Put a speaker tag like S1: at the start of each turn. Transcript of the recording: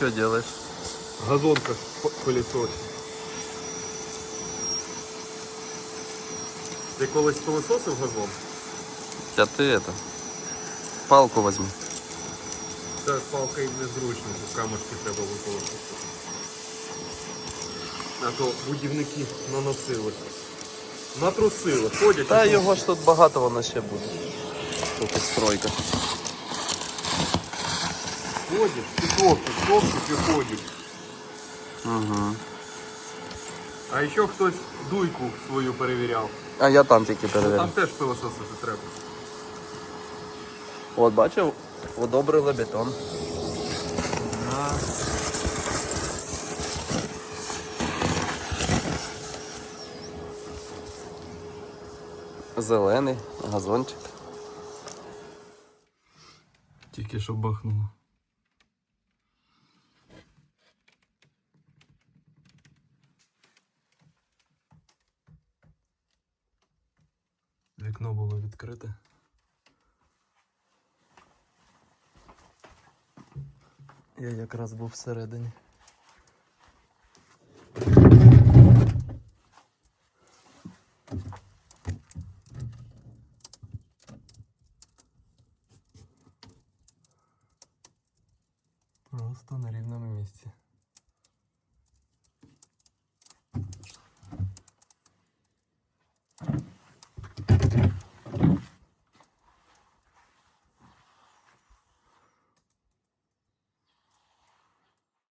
S1: что делаешь?
S2: Газонка пилісос. Ти колись пилососив газон?
S1: А ты это, палку возьми.
S2: Це палка і незручно, тут камушки треба випилити. А то будівники наносили. Натрусили, ходять.
S1: Та його ж тут багато воно ще буде. Тут і стройка.
S2: Ходять, пісовки, пісовки ходять.
S1: Угу.
S2: А ще хтось дуйку свою перевіряв.
S1: А я там тільки
S2: Там теж пилососити треба.
S1: От бачив, одобрили бетон. Зелений газончик.
S2: Тільки що бахнуло. вікно було відкрите.
S1: Я якраз був всередині. Просто на рівному місці.